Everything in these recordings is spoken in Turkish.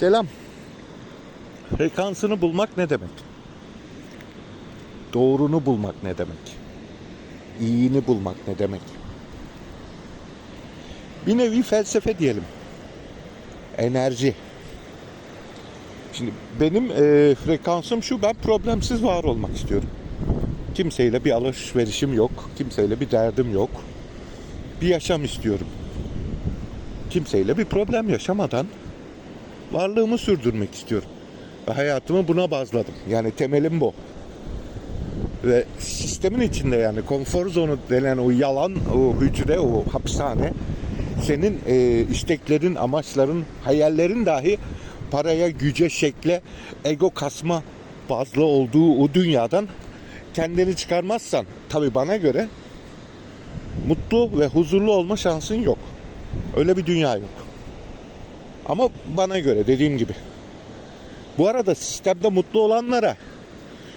Selam. Frekansını bulmak ne demek? Doğrunu bulmak ne demek? İyini bulmak ne demek? Bir nevi felsefe diyelim. Enerji. Şimdi benim e, frekansım şu, ben problemsiz var olmak istiyorum. Kimseyle bir alışverişim yok, kimseyle bir derdim yok. Bir yaşam istiyorum. Kimseyle bir problem yaşamadan varlığımı sürdürmek istiyorum. Ve hayatımı buna bazladım. Yani temelim bu. Ve sistemin içinde yani konfor zonu denen o yalan, o hücre, o hapishane senin e, isteklerin, amaçların, hayallerin dahi paraya, güce, şekle, ego kasma bazlı olduğu o dünyadan kendini çıkarmazsan tabii bana göre mutlu ve huzurlu olma şansın yok. Öyle bir dünya yok. Ama bana göre dediğim gibi. Bu arada sistemde mutlu olanlara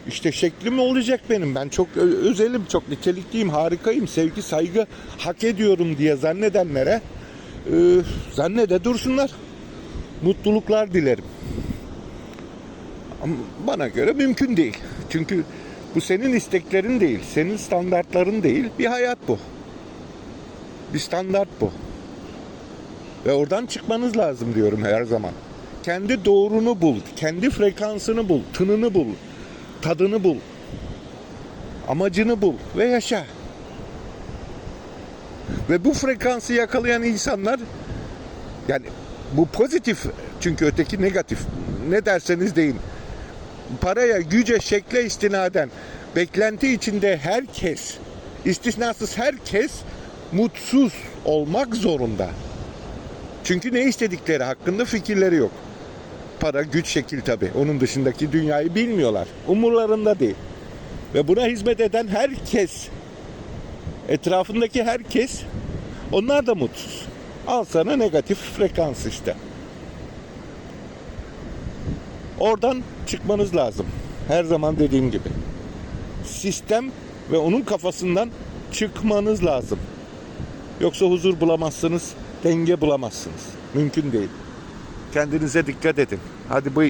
işte şeklim olacak benim. Ben çok özelim, çok nitelikliyim, harikayım, sevgi, saygı hak ediyorum diye zannedenlere e, zannede dursunlar. Mutluluklar dilerim. Ama bana göre mümkün değil. Çünkü bu senin isteklerin değil, senin standartların değil. Bir hayat bu. Bir standart bu. Ve oradan çıkmanız lazım diyorum her zaman. Kendi doğrunu bul, kendi frekansını bul, tınını bul, tadını bul, amacını bul ve yaşa. Ve bu frekansı yakalayan insanlar yani bu pozitif çünkü öteki negatif. Ne derseniz deyin. Paraya, güce, şekle istinaden beklenti içinde herkes, istisnasız herkes mutsuz olmak zorunda. Çünkü ne istedikleri hakkında fikirleri yok. Para, güç, şekil tabi. Onun dışındaki dünyayı bilmiyorlar. Umurlarında değil. Ve buna hizmet eden herkes, etrafındaki herkes, onlar da mutsuz. Al sana negatif frekans işte. Oradan çıkmanız lazım. Her zaman dediğim gibi. Sistem ve onun kafasından çıkmanız lazım. Yoksa huzur bulamazsınız, denge bulamazsınız. Mümkün değil. Kendinize dikkat edin. Hadi bu